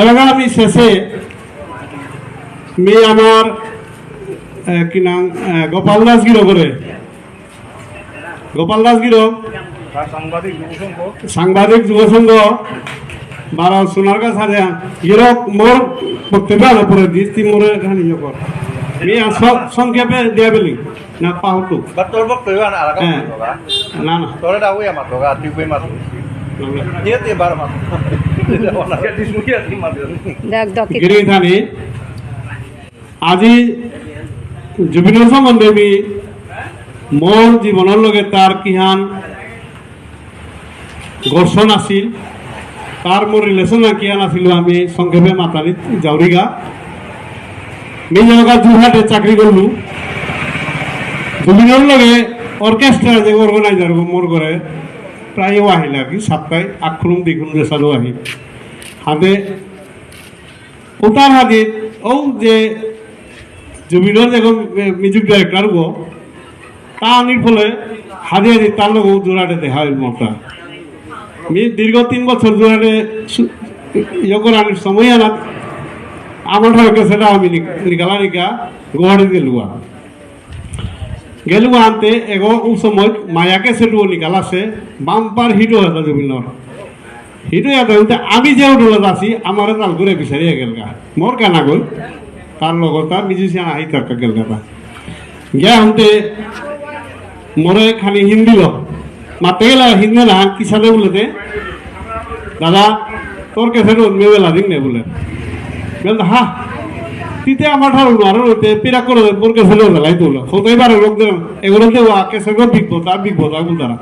এবার আমি শেষে মেয়ে আমার কি নাম গোপাল দাস গিরো করে গোপাল দাস গিরো সাংবাদিক যুব সংঘ বারা সোনার গাছ হারে গিরক মোর বক্তব্য আলো পরে দিস তুই মোর এখানে ইয়ে কর আমি সব সংক্ষেপে দিয়া বেলি না পাহতো Eh. kamu kan. না না gue mat. না। Tiap bar mat. Dia di sini ya di mat. দেখ দকে গিরিধানী আজি জুবিনৰ সম্বন্ধে আমি মোৰ জীৱনৰ লগে তাৰ কিহান ঘৰ্ষণ আছিল তাৰ মোৰ ৰিলেশ্যন কিহান আছিল আমি সংক্ষেপে মাতালিত জাউৰিগা আমি জনকা যোৰহাটে চাকৰি কৰিলোঁ জুবিনৰ লগে অৰ্কেষ্ট্ৰা যে অৰ্গেনাইজাৰ মোৰ ঘৰে, প্ৰায়ও আহিল আৰু কি সাপ্তাহিক আখৰুম দ্বিগুণ ৰেচালো আহিল হাতে ওটার হাতে ও যে জুবিনের যে মিউজিক ডাইরেক্টর গো তা আনির ফলে হাদি হাদি তার লোক জোড়াটে দেখা হইল মতো আমি দীর্ঘ তিন বছর জোড়াটে ইয়ে করার সময় আনাত আমার ঠাকুরকে সেটা আমি নিকালা নিকা গুয়াহাটি গেলুয়া। গেলুয়া আনতে এগো ও সময় মায়াকে সেটুও নিকালাছে বাম্পার হিটও এটা সেইটো ইয়াতে উঠে আমি যে হোটেলত আছি, আমাৰ তাল ঘূৰে বিচাৰি গেল গা। মোৰ কানা গ'ল, তাৰ লগত তাৰ মিউজিচিয়ান আহি তাৰ গেল গা গিয়া আহোঁতে মোৰে খালি হিন্দী ল না? কি চালে বোলে দাদা তোর কেছে উন্মে বেলা দিন নে বোলে? বলতে হা। তিতে আমার ঠার আর হইতে পিরা করে মোর কেছে বেলাই তোলো হতেই পারে লোক দিলাম এগুলো দেবো কেছে বিপদ আর বিপদ আর বলতারা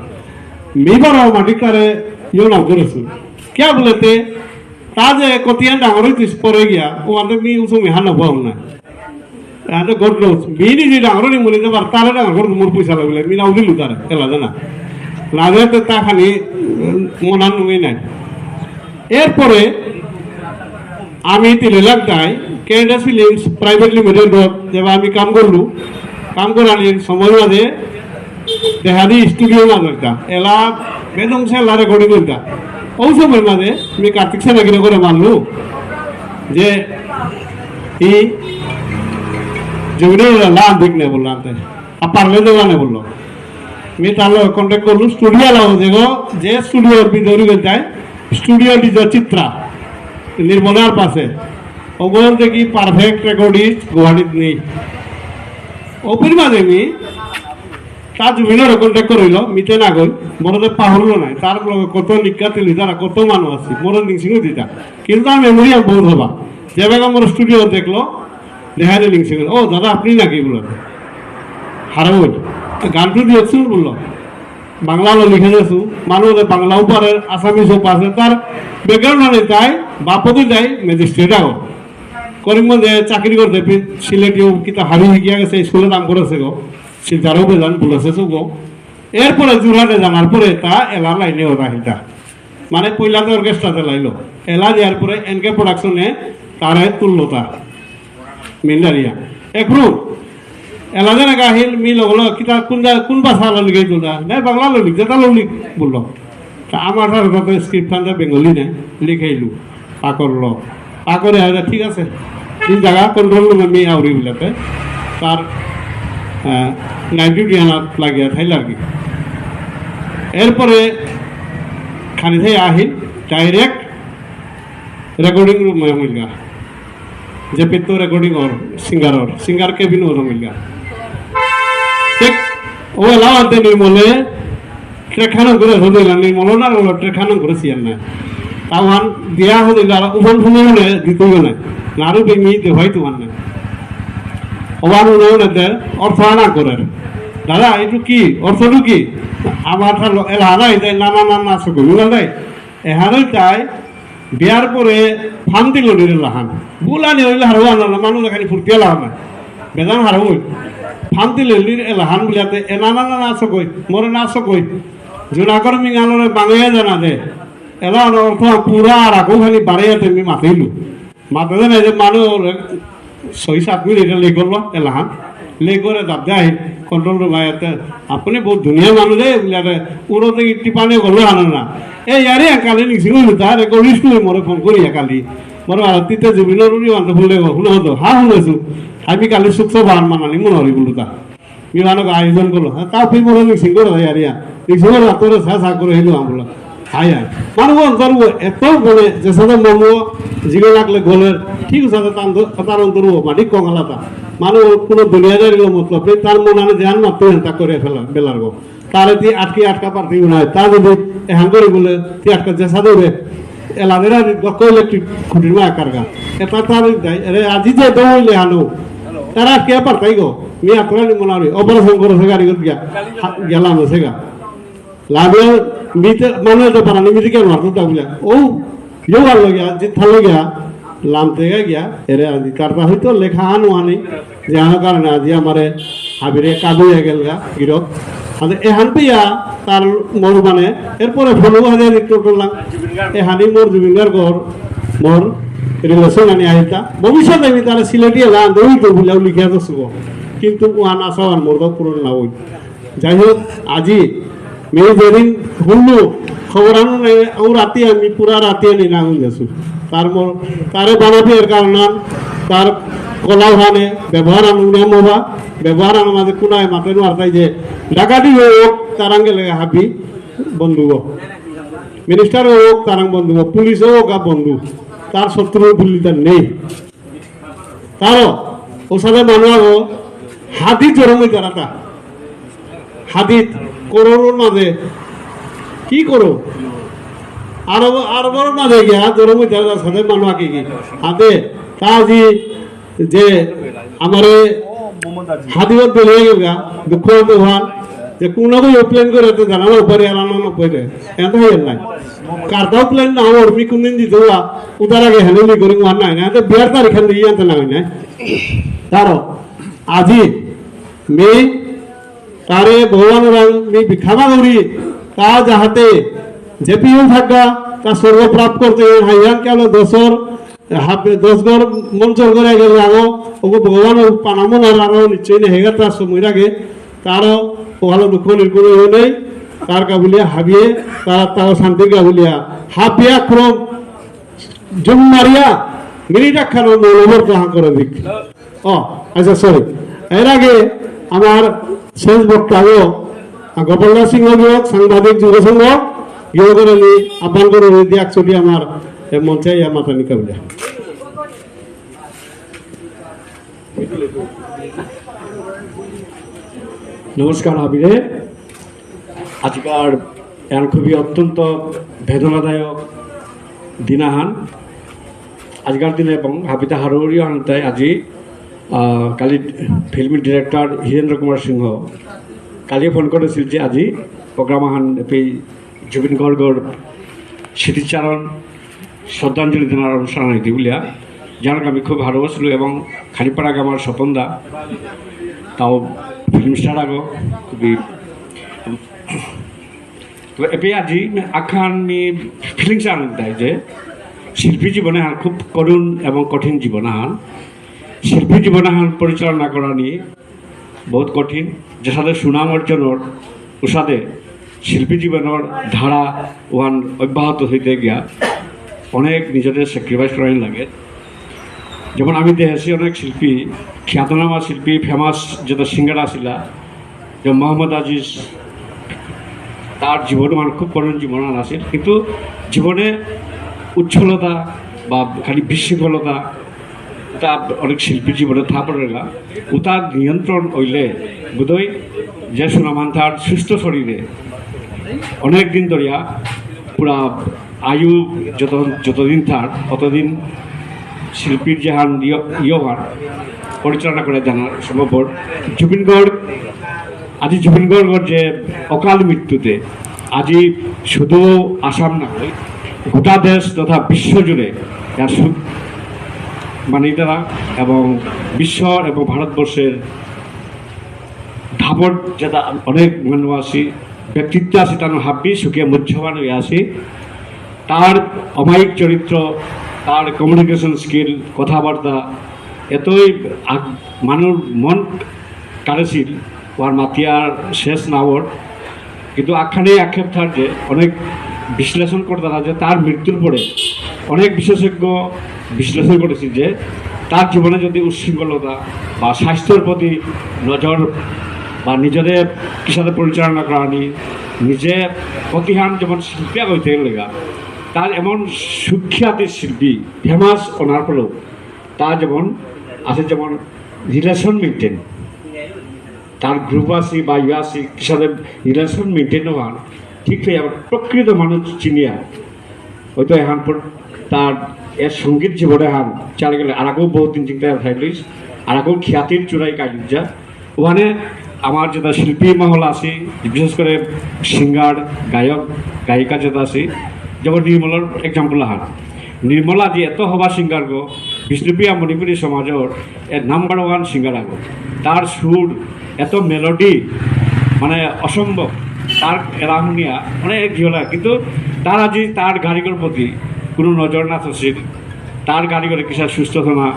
মেবার মাটি কারে ইয়ে নাম করেছে কে বলেতে তা? যে কতিয়ান ডাঙর হইতিস পরে গিয়া ও আন্তে মি উসু মি হানা পাও না আন্তে গড মিনি যে ডাঙর নি মনে যাবার তালে ডাঙর মোর পয়সা লাগলে মি নাও দিলু তারে এলা জানা না তো খালি মনান নুই নাই। এরপরে আমি তিন লাখ যাই কেনেডা ফিলিমস প্রাইভেট লিমিটেড যেবা আমি কাম করলু। কাম করার সময় মাঝে দেখা দি স্টুডিও মাঝে এলা বেদম সে এলা রেকর্ডিং করতা ও সময় মাঝে আমি কার্তিক সেনা কিনে করে মানলু যে ই জমিনে লান দিক নে বলল আনতে আর পারলে দেওয়া নে বলল আমি তার কন্ট্যাক্ট করলু স্টুডিও লাও দেখো, যে স্টুডিওর বিদরি যায় স্টুডিও ডিজো চিত্রা, নির্মলার পাশে। ওগুলো দেখি পারফেক্ট রেকর্ডিস্ট গুয়াহাটিত নেই। অপির মাঝে আমি তার জমিনের কন্ট্যাক্ট করিল মিতে না গই মরতে পাহরলো নাই। তার কত নিকা তিলি, তারা কত মানুষ আছে, মোর লিংসিং দিতা কিন্তু আমি মেমোরি বহুত হবা। যেভাবে আমার স্টুডিও দেখল দেখা দিয়ে লিংসিং ও, দাদা, আপনি নাকি বলো? হারাবই গানটো দিয়কচোন বলল বাংলা লো লিখে দিয়েছ মানুষ বাংলাও পারে আসামিসও পারে তার ব্যাকগ্রাউন্ড মানে তাই বাপকে যাই আগো করিমগঞ্জে চাকরি করতে সিলেটিও কিতা হাবি শিকিয়া গেছে স্কুলে নাম করেছে গো। শিলচারও বেজান বলেছে তো গো। এরপরে যোরহাটে জানার পরে তা এলা লাইনে ওরা হিতা মানে পয়লাতে অর্কেস্ট্রাতে লাইলো। এলা দেওয়ার পরে এনকে প্রোডাকশনে তারে তুললো তা। মিন্ডারিয়া একরু এলা যেন আহিল মি লগলো কিতা, কোন জা- কোন ভাষা লিখে তোলা নাই, বাংলা লিখ যেটা লিখ বলল আমার কত স্ক্রিপ্ট খানটা বেঙ্গলি নে, লিখাইলু পাকরল পাকরে আরে ঠিক আছে, এই জায়গা কন্ট্রোল রুম আমি আউরি বলাতে তার নাইনটি ডিয়ানাত লাগিয়া থাইল আর কি এরপরে খালি থাই আহিল ডাইরেক্ট রেকর্ডিং রুম মিলগা যে পেতো রেকর্ডিং ওর সিঙ্গারর সিঙ্গার কেবিন ওর মিলগা আনতে নির্মলে ট্রেখানো করে হদিল নির্মল না ওগুলো ট্রেখানো করে সিয়ার না তাওয়ান দিয়া হদিল উবন ফুমন হলে দিতে না নারু বেমি দেখাই তোমার না ওবার উন্নয়নে অর্থ আনা করে। দাদা, এইটো কি? অর্থটো কি? আমার এলাহারাই তাই নানা নানা আছে কমিলা দেয় এহারাই তাই বিয়ার পরে ফান দিল নিরে লাহান বুলানি হইলে হারো আনা মানুষ এখানে ফুর্তিয়া লাহান বেজান হারো হই ফান দিলে নির এলাহান বিলাতে, এ নানা নানা আছে কই মরে না আছে কই জোনাকর মিঙালরে বাঙাইয়া জানা দে। এলা অর্থ পুরা আর আকৌ খালি বাড়াইয়াতে আমি মাতিলো। মাতাতে নাই যে মানুহ ছয়, সাত মিনিট লেখ করল এলাহান লেখ করে দাব যায় কন্ট্রোল রুম আয়াতে আপুনি বহুত ধুনীয়া মানুহ দেই বোলে উৰতে ইটি পানী গ'লো আনো না। এই ইয়াৰে কালি নিচিং তাৰ কৰিছিলোঁ মই ফোন কৰি কালি। মোৰ তেতিয়া জুবিনৰ মানুহ ফুলে শুনো হা শুনেছো। আমি কালি চুকচ ভালো মানানি মন হৰি বোলো তা। বিমানক আয়োজন করল হ্যাঁ ফির মনে নিশ্চিং করে দেয় আরিয়া নিশ্চিং করে তোর সা সা করে হেলো আমরা হাই হাই। মানুষ অন্তর এত মানে যে সাথে মমো জিগে লাগলে গোলের ঠিক আছে তার অন্তর মাটি কঙালাতা মানুষ কোনো দুনিয়াদারি মতলব নেই। তার মনে ধ্যান মাত্র হেন্তা করে ফেলা বেলার গো তার এটি আটকে আটকা পারতে নাই তা যদি এহান করে বলে, তি আটকা যে সাথে এলাদের দক্ষ ইলেকট্রিক খুঁটির মা কারগা এটা তার আজি যে দৌড়লে হানো তারা কে পারতাই গো? মি আপনার মনে অপারেশন গাড়ি করে গিয়া হা- গেলাম আছে গা লাভে, মিতে মানে তো পারা নিমিতে কেন মারতো তা বলে। ও ইউ ভালো গিয়া যে থালো গিয়া লাম থেকে গিয়া। এরে আজি কারতা হয়তো লেখা আনো আনি। যে আনো কারণে আজি আমারে হাবিরে কাবু হয়ে গেল গা আদে এহান পিয়া তার মোর মানে। এরপরে ফলো হাজার করলাম এহানি মোর জুবিঙ্গার ঘর মোর রিলেশন আনি আহিতা ভবিষ্যতে আমি তারা সিলেটি এলাম দই তো বুঝলাম লিখে তো শুভ কিন্তু ওয়ান আসা আর মোর পূরণ না ওই যাই হোক, আজি মেয়ে যেদিন শুনলো খবর আনো নাই, ও রাতি আমি পুরা রাতি আনি না হয়ে গেছো তার মোর তারে বানাবি কারণ তার কলা ভানে ব্যবহার আনো না মোবা। ব্যবহার আনো মাঝে কোনায় মাথায় মারতাই যে ডাকাতি হোক, তারাঙ্গে লেগে হাবি বন্ধু মিনিস্টার হোক তারাং বন্ধু পুলিশ হোক বন্ধু। তার শত্রু বুলি নেই। তারও সাথে মানুষ হাতি জরমই তারাটা হাদিত করোর মাঝে কি করো? আরব আরবর মাঝে গিয়া জরমই তারার সাথে মানুষ গিয়ে হাতে তা যে আমারে হাদিবত বেলে গেল দুঃখ হতে হওয়ার, যে কোনো প্লেন করে তো জানানো উপরে এলানো নপরে এত হয়ে নাই। কারটাও প্লেন না আমার মি কোনদিন দিতে উতার আগে হেনলি করি ওয়ার নাই না বিয়ার তারিখ দিয়ে আনতে না হয় না তারও আজি মে তারে ভগবান মি ভিক্ষামা করি, তা যাহাতে যে পিও থাকা, তা স্বর্গ প্রাপ্ত করতে হাইয়ান কেন দশর দশ ঘর মঞ্চর করে গেল আগো ওগো ভগবান পানামন আর আরও নিশ্চয় নেই হেগা তার সময় আগে তারও ভালো দুঃখ নির্গুণ হয়ে নেই। তার কাবুলিয়া হাবিয়ে তার তার শান্তির কাবুলিয়া হাবিয়া ক্রম জুম মারিয়া মিনিটা খানো তাহা করে দিক ও আচ্ছা সরি এর আগে আমার শেষ বক্তব্য গোপালদাস সিংহ বিয়োগ সাংবাদিক যুব সংঘ ইয়ে করে নি আহ্বান করে দিয়ে একচুটি আমার মঞ্চে ইয়া মাথা নিকা বলে নমস্কার আবিরে আজকার এর খুবই অত্যন্ত বেদনাদায়ক দিনাহান। আজকার দিনে এবং হাবিতা হারুরি আনতায় আজি কালি ফিল্ম ডিরেক্টর হীরেন্দ্র কুমার সিংহ কালি ফোন করেছিল যে আজি প্রোগ্রাম আহান এই জুবিন গর্গর স্মৃতিচারণ, শ্রদ্ধাঞ্জলি দেওয়ার অনুষ্ঠান হইতে বুলিয়া, যার আমি খুব ভালোবাসলো এবং খানিপাড়া আমার স্বপনদা, তাও ফিল্ম স্টার আগো, খুবই এবে আজি আখান মি ফিলিংস আন দেয় যে, শিল্পী জীবনে হান খুব করুণ এবং কঠিন জীবন হান শিল্পী জীবনে হান পরিচালনা করা নিয়ে বহুত কঠিন। যে সাথে সুনাম অর্জনের উসাদে শিল্পী জীবনের ধারা ওয়ান অব্যাহত হইতে গিয়া অনেক নিজেদের স্যাক্রিফাইস করাই লাগে। যেমন আমি দেখেছি অনেক শিল্পী, খ্যাতনামা শিল্পী ফেমাস যেটা সিঙ্গার আসিলা যে মোহাম্মদ আজিজ তার জীবন মানে খুব করুণ জীবন আছিল কিন্তু জীবনে উচ্ছলতা বা খালি বিশৃঙ্খলতা তা অনেক শিল্পী জীবনে থাপড়ে না উতার নিয়ন্ত্রণ হইলে বোধহয় যে সুনামান তার সুস্থ শরীরে অনেক দিন ধরিয়া পুরা আয়ু যত যতদিন থার ততদিন শিল্পীর জাহান ইয়গান পরিচালনা করে জানার সম্ভব জুবিন গড় আজি জুবিন গড়গর যে অকাল মৃত্যুতে, আজি শুধু আসাম না গোটা দেশ তথা বিশ্ব জুড়ে তার সু- মানে তারা এবং বিশ্ব এবং ভারতবর্ষের ধাপট যেটা অনেক মানুষ আছি ব্যক্তিত্ব আছে তার হাব্বি, সুখে মুহ্যমান হয়ে আছি। তার অমায়িক চরিত্র, তার কমিউনিকেশন স্কিল কথাবার্তা, এতই মানুষ মন কাড়েছিল ওর মাতিয়ার শেষ নাওর। কিন্তু আখ্যানে আক্ষেপ থার যে, অনেক বিশ্লেষণ করে তারা যে তার মৃত্যুর পরে অনেক বিশেষজ্ঞ বিশ্লেষণ করেছে যে, তার জীবনে যদি উচ্ছৃঙ্খলতা বা স্বাস্থ্যের প্রতি নজর বা নিজেদের কিসাতে পরিচালনা করা নি নিজে প্রতিহান যেমন শিল্পী হইতে লেগা তার এমন সুখ্যাতি শিল্পী ফেমাস ওনার পরেও তার যেমন, আছে যেমন রিলেশন মেনটেন তার গ্রুপ আছে বা ইয়ে আছে সাথে রিলেশন মেনটেন হওয়ার ঠিক সেই আবার প্রকৃত মানুষ চিনিয়া হয়তো এখন তার এর সংগীত জীবনে হান চালে গেলে আর আগেও বহুত দিন চিন্তা থাকলিস আর আগেও খ্যাতির চূড়াই কাজ ওখানে আমার যেটা শিল্পী মহল আছে, বিশেষ করে সিঙ্গার, গায়ক, গায়িকা যেটা আছে, যেমন নির্মলার এক্সাম্পল হান নির্মলা যে এত হবা সিঙ্গার গো, বিষ্ণুপ্রিয়া মণিপুরী সমাজের নাম্বার ওয়ান সিঙ্গার আগো। তার সুর এত মেলোডি মানে অসম্ভব। তার এরা শুনিয়া অনেক জিওলা কিন্তু তার আজি তার গাড়িগুলোর প্রতি কোনো নজর না থাকছিল তার গাড়িগুলো কিসার সুস্থ না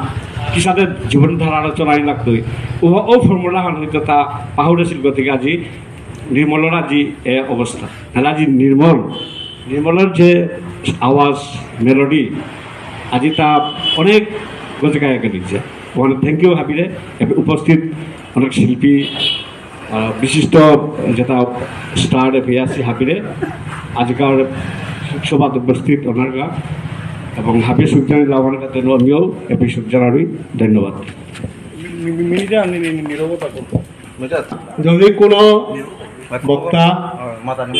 কিসাতে জীবনধারা আলোচনা লাগতো। ও ও ফর্মুলা হয়তো তা পাহুড়েছিল গতিকে আজি নির্মলের আজি এ অবস্থা তাহলে আজি নির্মল নির্মলের যে আওয়াজ মেলোডি আজি তা অনেক গজকায় দিচ্ছে ওখানে থ্যাংক ইউ হাবিরে উপস্থিত অনেক শিল্পী বিশিষ্ট যেটা স্টার ভিয়াসি হাবিরে আজকাল সভাত উপস্থিত ওনার গা এবং হাবির সুলতানি লাভানের কাছে আমিও এপিসোড জানারই ধন্যবাদ যদি কোনো বক্তা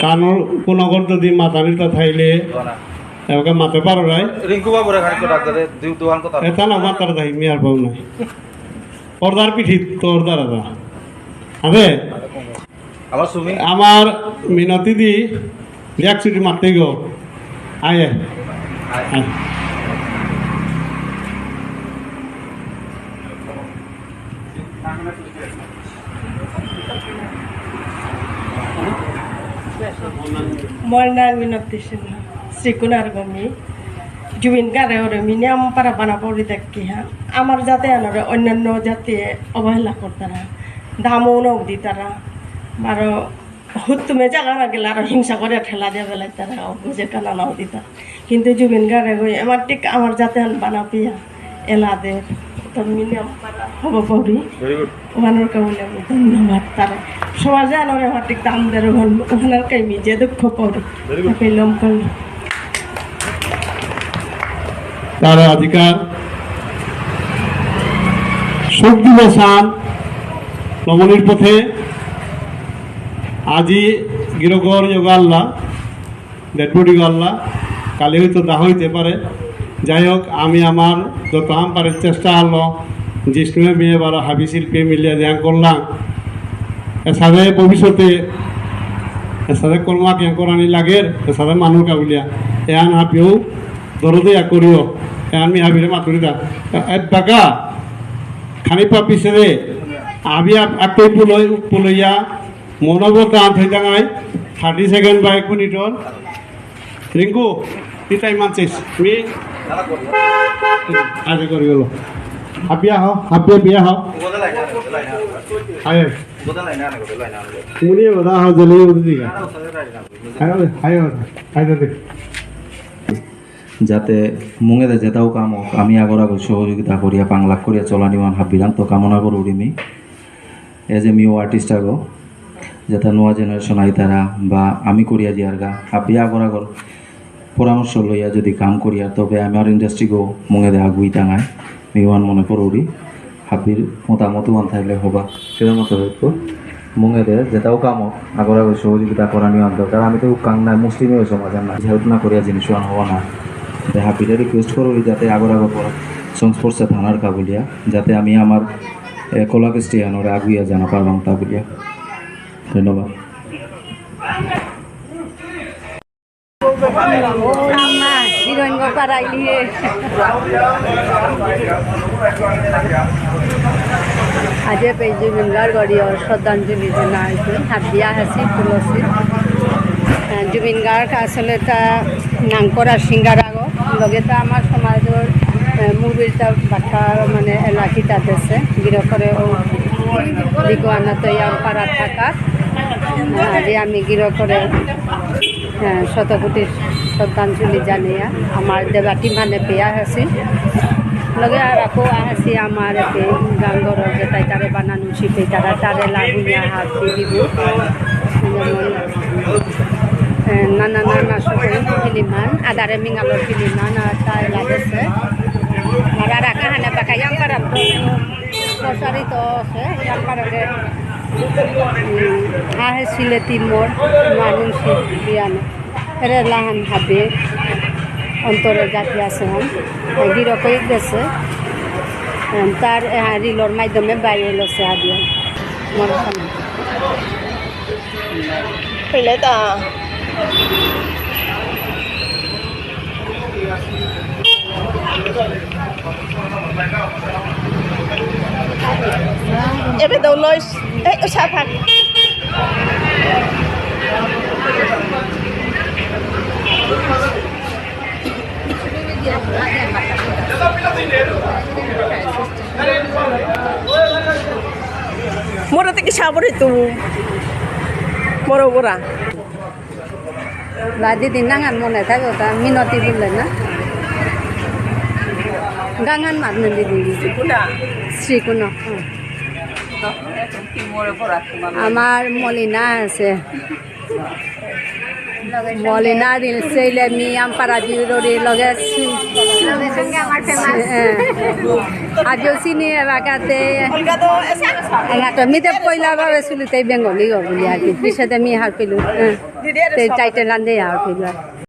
কাণৰ কোনো আগত যদি মাতানিটা থাইলে এওঁকে মাতে পাৰো নাই রিঙ্কু বাবুরে খানিক ডাক্তারে দুহান কথা এটা নামাতাৰ থাই মিয়াৰ পাও নাই পৰ্দাৰ পিঠিত তোৰদাৰ এটা আবে আমার সুমি আমার মিনতি দি এক ছুটি মারতে গো আয় আয় মোৰ নাম মিনতি সিংহ শ্রীকুণার গমি জুবিন গারে ওরে মিনিয়াম পারা বানা পড়ি দেখি হ্যাঁ আমার যাতে আনরে অন্যান্য জাতি অবহেলা করতারা দামও নক দিতারা আরও হুত্তুমে জাগা না গেলে আরও হিংসা করে ঠেলা দিয়ে বেলাই তারা বুঝে কানা নাও দিতা। কিন্তু জুবিন গারে গই আমার ঠিক আমার যাতে আন বানা পিয়া এলাদের হব গুড ওখানের কাউলে আমি ধন্যবাদ তারা। সমাজে আনরে আমার ঠিক দাম দেড় ওখানের কাইমি যে দুঃখ পড়ি পেলাম করি। তার অধিকার শোক দিবসান রমণীর পথে। আজি গিরগর যোগাল্লা ডেডবডি গল্লা কালি হয়তো দাহ হইতে পারে। যাই হোক, আমি আমার যত আম পারে চেষ্টা হলো জিষ্ণুয়ে মেয়ে বারো হাবি শিল্পী মিলিয়ে ধ্যান করলাম। এসাদে ভবিষ্যতে এসাদে কলমা কেন করানি লাগে এসাদে মানুহ কাবুলিয়া এহান হাপিও দরদে করিও। এহান মি হাবিরে মাতুরিদা বাকা খানি পাপিছে রে আবি আপে পুলই পুলইয়া মনোবতা আনথাই দাঙাই থার্টি সেকেন্ড বা এক মিনিটর রিঙ্কু কি টাইম আনছিস তুমি আজ করি গেল আয় গোদা লাইনা না গোদা লাইনা মুনি বদা হও জলি উদি দিগা আয় আয় দে যাতে মুঙেদে যেটাও কাম হোক, আমি আগর আগর সহযোগিতা করিয়া পাংলাক করিয়া চলানিওয়ান হাবিরাম তো কামনা করো উড়িমি এজ এ মিউ আর্টিস্ট আগো, যাতে নোয়া জেনারেশন আইতারা বা আমি করিয়া দিয়ার গা। হাবি আগর আগর পরামর্শ লইয়া যদি কাম করিয়া, তবে আমার ইন্ডাস্ট্রি গো মুঙেদে আগুই টাঙায় মিওয়ান মনে উড়ি হাবির মতামত ওয়ান থাকলে হবা। সেটা মতো হইতো মুঙেদে যেটাও কাম হোক আগর আগর সহযোগিতা করা নিয়ম দরকার আমি তো কাং নাই মুসলিমের সমাজ না হেল্প না করিয়া জিনিস হওয়া না। তাই হাপিটা রিকোয়েস্ট করো যাতে আগর আগর পর সংস্পর্শে থানার কাবুলিয়া যাতে আমি আমার কলা কৃষ্টি আনরে আগুইয়া জানা পারবাম তা বলিয়া ধন্যবাদ আমা হিরোইন পারাইলি આજે પેજી વિંગાર ગળી ઓર શ્રદ્ધાંજલિ જનાવી હતી હાથિયા હસી તુલસી আহ, জুবিন গাৰ্গ আচলতে নাম কৰা ছিংগাৰ আগত লগতে আমাৰ সমাজৰ মুভিটা বাচ্চা মানে এলাকিটা আছে গিরকরে ও দিগুয়ানাতে ইয়ার পাড়া থাকা। আজি আমি গিরকরে শতকোটি শ্রদ্ধাঞ্জলি জানিয়া আমার দেবাটি মানে পেয়া আছিল লগে আর আকৌ আহাসি আমার এতে গাঙ্গর যেটাই তারে বানানো শিখে তারা তারে লাগুনিয়া হাত দিব যেমন নানা নানা সকল ফিলিমান আদারে মিঙালোর ফিলিমান তাই লাগেছে Marara kahana baka yang para প্রসারিত আছে ইয়ার কারণে আহে ছিলে তিনমোর মানুষ বিয়ানে এরে লাহান হাবে অন্তরে জাতি আছে হন গিরকই গেছে তার রিলর মাধ্যমে বাইরে লছে হাবিয়া মর Pileta. Ebe đâu lôi Ê, ơ sao phạt Mura tiki sabor বা দিন নাঙান মনে থাকে তা মিনতি বললে না গাঙান মানে দিদি শ্রীকুণ আমার মলিনা আছে মলিনা দিল চাইলে মি আমি লগে আজিও চিনি এবাকাতে এগাটো মিতে পয়লা বাবে চুলিতে বেঙ্গলি গো বুলি আর কি। পিছতে মি হার পেলু টাইটেল আনতে হার পেলু